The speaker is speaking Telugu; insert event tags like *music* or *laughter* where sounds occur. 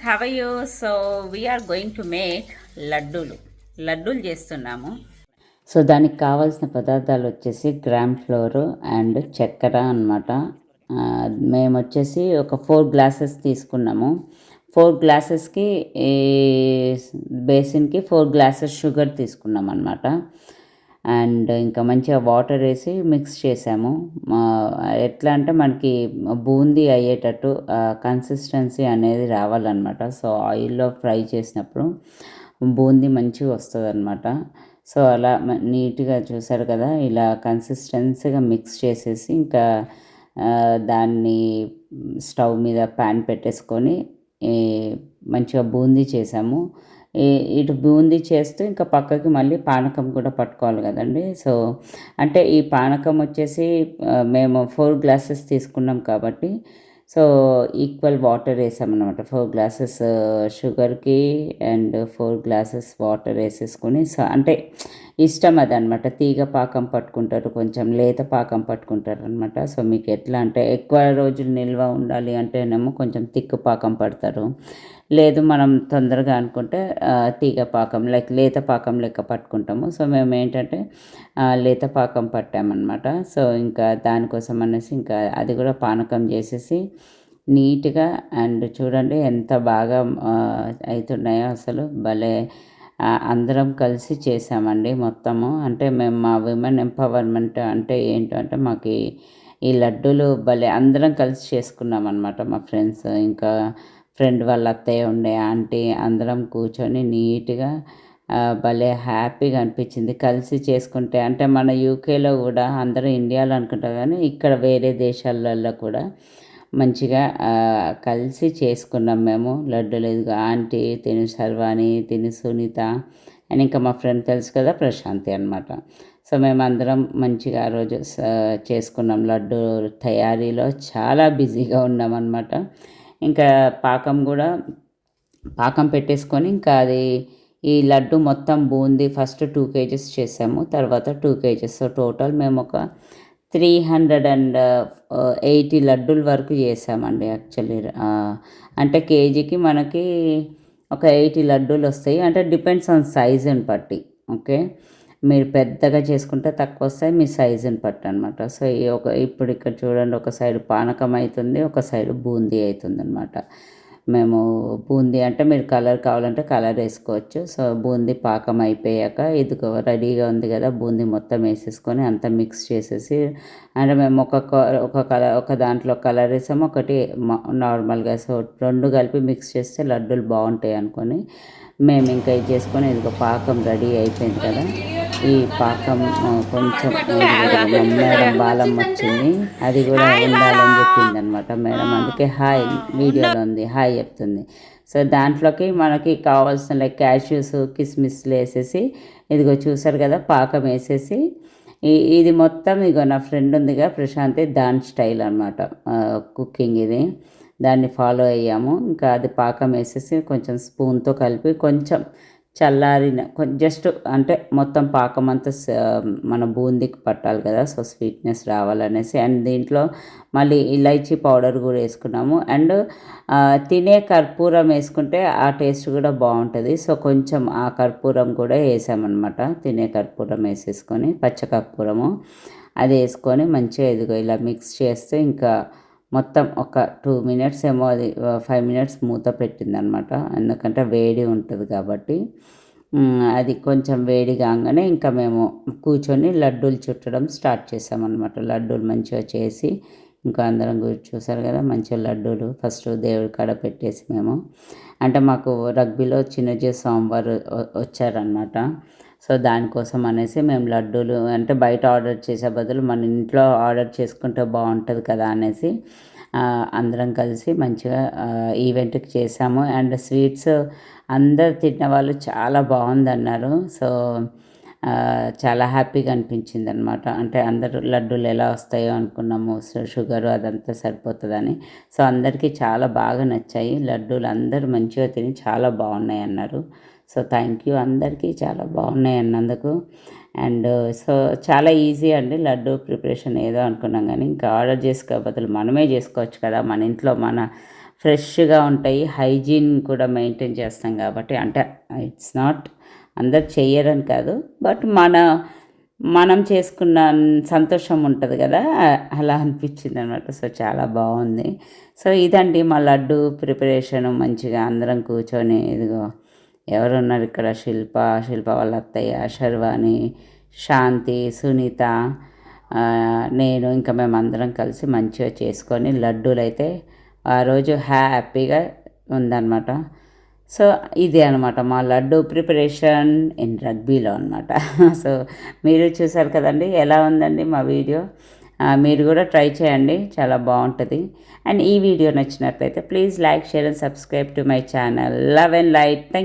Friends how you so we're going to make లడ్డూలు. లడ్డూలు చేస్తున్నాము. సో దానికి కావాల్సిన పదార్థాలు వచ్చేసి గ్రామ్ ఫ్లోర్ అండ్ చక్కెర అనమాట మేము వచ్చేసి ఒక ఫోర్ గ్లాసెస్ తీసుకున్నాము. ఫోర్ గ్లాసెస్కి బేసిన్కి ఫోర్ గ్లాసెస్ షుగర్ తీసుకున్నాం అనమాట అండ్ ఇంకా మంచిగా వాటర్ వేసి మిక్స్ చేసాము. మా- ఎట్లా అంటే మనకి బూందీ అయ్యేటట్టు కన్సిస్టెన్సీ అనేది రావాలన్నమాట. సో ఆయిల్లో ఫ్రై చేసినప్పుడు బూందీ మంచిగా వస్తుంది అనమాట సో అలా నీట్గా చూసారు కదా ఇలా కన్సిస్టెన్సీగా మిక్స్ చేసేసి ఇంకా దాన్ని స్టవ్ మీద ప్యాన్ పెట్టేసుకొని మంచిగా బూందీ చేసాము. ఇటు బూందీ చేస్తూ ఇంకా పక్కకి మళ్ళీ పానకం కూడా పట్టుకోవాలి కదండి. సో అంటే ఈ పానకం వచ్చేసి మేము ఫోర్ గ్లాసెస్ తీసుకున్నాం కాబట్టి సో ఈక్వల్ వాటర్ వేసామన్నమాట. ఫోర్ గ్లాసెస్ షుగర్కి అండ్ ఫోర్ గ్లాసెస్ వాటర్ వేసేసుకొని సో అంటే ఇష్టం అది తీగ పాకం పట్టుకుంటారు కొంచెం లేత పాకం పట్టుకుంటారు అనమాట సో మీకు ఎట్లా అంటే ఎక్కువ రోజులు నిల్వ ఉండాలి అంటేనేమో కొంచెం తిక్కు పాకం పడతారు. లేదు మనం తొందరగా అనుకుంటే తీగ పాకం లైక్ లేత పాకం లెక్క పట్టుకుంటాము. సో మేము ఏంటంటే లేత పాకం పట్టామన్నమాట. సో ఇంకా దానికోసం అనేసి ఇంకా అది కూడా పానకం చేసేసి నీట్గా అండ్ చూడండి ఎంత బాగా అవుతున్నాయో అసలు భలే అందరం కలిసి చేసామండి మొత్తము. అంటే మేము మా విమెన్ ఎంపవర్మెంట్ అంటే ఏంటంటే మాకు ఈ- ఈ లడ్డూలు భలే అందరం కలిసి చేసుకున్నాం అనమాట మా ఫ్రెండ్స్. ఇంకా ఫ్రెండ్ వాళ్ళ అత్తయ్య ఉండే ఆంటీ అందరం కూర్చొని నీట్గా భలే హ్యాపీగా అనిపించింది. కలిసి చేసుకుంటే అంటే మన యూకేలో కూడా అందరూ ఇండియాలో అనుకుంటారు కానీ ఇక్కడ వేరే దేశాలలో కూడా మంచిగా కలిసి చేసుకున్నాం మేము. లడ్డూలు ఇదిగో ఆంటీ తిని సర్వాణి తిని సునీత అండ్ ఇంకా మా ఫ్రెండ్ తెలుసు కదా ప్రశాంతి అనమాట సో మేమందరం మంచిగా ఆ రోజు స- చేసుకున్నాం. లడ్డు తయారీలో చాలా బిజీగా ఉన్నాం అనమాట ఇంకా పాకం కూడా పాకం పెట్టేసుకొని ఇంకా అది ఈ లడ్డు మొత్తం బూందీ ఫస్ట్ టూ కేజెస్ చేసాము. తర్వాత టూ కేజెస్. టోటల్ మేము ఒక త్రీ హండ్రెడ్ అండ్ ఎయిటీ లడ్డూల వరకు చేసామండి యాక్చువల్లీ uh, అంటే కేజీకి మనకి ఒక ఎయిటీ లడ్డూలు వస్తాయి. అంటే డిపెండ్స్ ఆన్ సైజుని బట్టి. ఓకే మీరు పెద్దగా చేసుకుంటే తక్కువ వస్తాయి మీ సైజుని బట్టి అనమాట సో ఈ ఒక ఇప్పుడు ఇక్కడ చూడండి ఒక సైడ్ పానకం అవుతుంది ఒక సైడ్ బూందీ అవుతుంది అనమాట మేము బూందీ అంటే మీరు కలర్ కావాలంటే కలర్ వేసుకోవచ్చు. సో బూందీ పాకం అయిపోయాక ఇదిగో రెడీగా ఉంది కదా బూందీ మొత్తం వేసేసుకొని అంతా మిక్స్ చేసేసి అంటే మేము ఒక ఒక కలర్ ఒక దాంట్లో కలర్ వేసాము ఒకటి మా- నార్మల్గా సో రెండు కలిపి మిక్స్ చేస్తే లడ్డూలు బాగుంటాయి అనుకొని మేము ఇంకా ఇది చేసుకొని ఇదిగో పాకం రెడీ అయిపోయింది కదా. ఈ పాకం కొంచెం మేడం బాలం వచ్చింది. అది కూడా ఉండాలని చెప్పింది అనమాట మేడం అందుకే హాయ్ వీడియోలో ఉంది హాయ్ చెప్తుంది. సో దాంట్లోకి మనకి కావాల్సిన లైక్ క్యాష్యూస్ కిస్మిస్లు వేసేసి ఇదిగో చూసారు కదా పాకం వేసేసి ఇది మొత్తం ఇగో నా ఫ్రెండ్ ఉందిగా ప్రశాంతి దాని స్టైల్ అనమాట కుకింగ్ ఇది. దాన్ని ఫాలో అయ్యాము. ఇంకా అది పాకం వేసేసి కొంచెం స్పూన్తో కలిపి కొంచెం చల్లారిన జస్ట్ అంటే మొత్తం పాకం అంతా మన బూందీకి పట్టాలి కదా సో స్వీట్నెస్ రావాలనేసి. అండ్ దీంట్లో మళ్ళీ ఇలైచీ పౌడర్ కూడా వేసుకున్నాము. అండ్ తినే కర్పూరం వేసుకుంటే ఆ టేస్ట్ కూడా బాగుంటుంది. సో కొంచెం ఆ కర్పూరం కూడా వేసామన్నమాట. తినే కర్పూరం వేసేసుకొని పచ్చ కర్పూరము అది వేసుకొని మంచిగా ఇదిగో ఇలా మిక్స్ చేస్తే ఇంకా మొత్తం ఒక టూ మినిట్స్ ఏమో అది ఫైవ్ మినిట్స్ మూత పెట్టిందనమాట. ఎందుకంటే వేడి ఉంటుంది కాబట్టి. అది కొంచెం వేడి కాగానే ఇంకా మేము కూర్చొని లడ్డూలు చుట్టడం స్టార్ట్ చేసామన్నమాట లడ్డూలు మంచిగా చేసి ఇంకా అందరం కూర్చో చూసారు కదా మంచిగా లడ్డూలు ఫస్ట్ దేవుడి కాడ పెట్టేసి మేము. అంటే మాకు రగ్బీలో చిన్నజీ సోమవారు వచ్చారనమాట. సో దానికోసం అనేసి మేము లడ్డూలు అంటే బయట ఆర్డర్ చేసే బదులు మన ఇంట్లో ఆర్డర్ చేసుకుంటే బాగుంటుంది కదా అనేసి అందరం కలిసి మంచిగా ఈవెంట్కి చేసాము. అండ్ స్వీట్స్ అందరు తిన్న వాళ్ళు చాలా బాగుందన్నారు. సో చాలా హ్యాపీగా అనిపించింది అనమాట అంటే అందరూ లడ్డూలు ఎలా వస్తాయో అనుకున్నాము. సో షుగర్ అదంతా సరిపోతుందని. సో అందరికీ చాలా బాగా నచ్చాయి. లడ్డూలు అందరూ మంచిగా తిని చాలా బాగున్నాయి అన్నారు సో థ్యాంక్ యూ. అందరికీ చాలా బాగున్నాయి అన్నందుకు. అండ్ సో చాలా ఈజీ అండి లడ్డు ప్రిపరేషన్ ఏదో అనుకున్నాం కానీ ఇంకా ఆర్డర్ చేసుకో బదులు మనమే చేసుకోవచ్చు కదా. మన ఇంట్లో మన ఫ్రెష్గా ఉంటాయి. హైజీన్ కూడా మెయింటైన్ చేస్తాం కాబట్టి అంటే ఇట్స్ నాట్ అందరు చేయరని కాదు. బట్ మన మనం చేసుకున్న సంతోషం ఉంటుంది కదా. అలా అనిపించింది అనమాట సో చాలా బాగుంది. సో ఇదండి మా లడ్డు ప్రిపరేషన్ మంచిగా అందరం కూర్చొని ఇదిగో ఎవరున్నారు ఇక్కడ? శిల్ప శిల్ప వాళ్ళ అత్తయ్య శర్వాణి శాంతి సునీత. నేను ఇంకా మేము అందరం కలిసి మంచిగా చేసుకొని లడ్డూలు అయితే ఆ రోజు హ్యాపీగా ఉందన్నమాట. సో ఇదే అనమాట మా లడ్డు ప్రిపరేషన్ ఇన్ రగ్బీలో అనమాట *laughs* సో మీరు చూసారు కదండి ఎలా ఉందండి మా వీడియో? మీరు కూడా ట్రై చేయండి చాలా బాగుంటుంది. అండ్ ఈ వీడియో నచ్చినట్లయితే please like share and subscribe to my channel. Love and light. Thank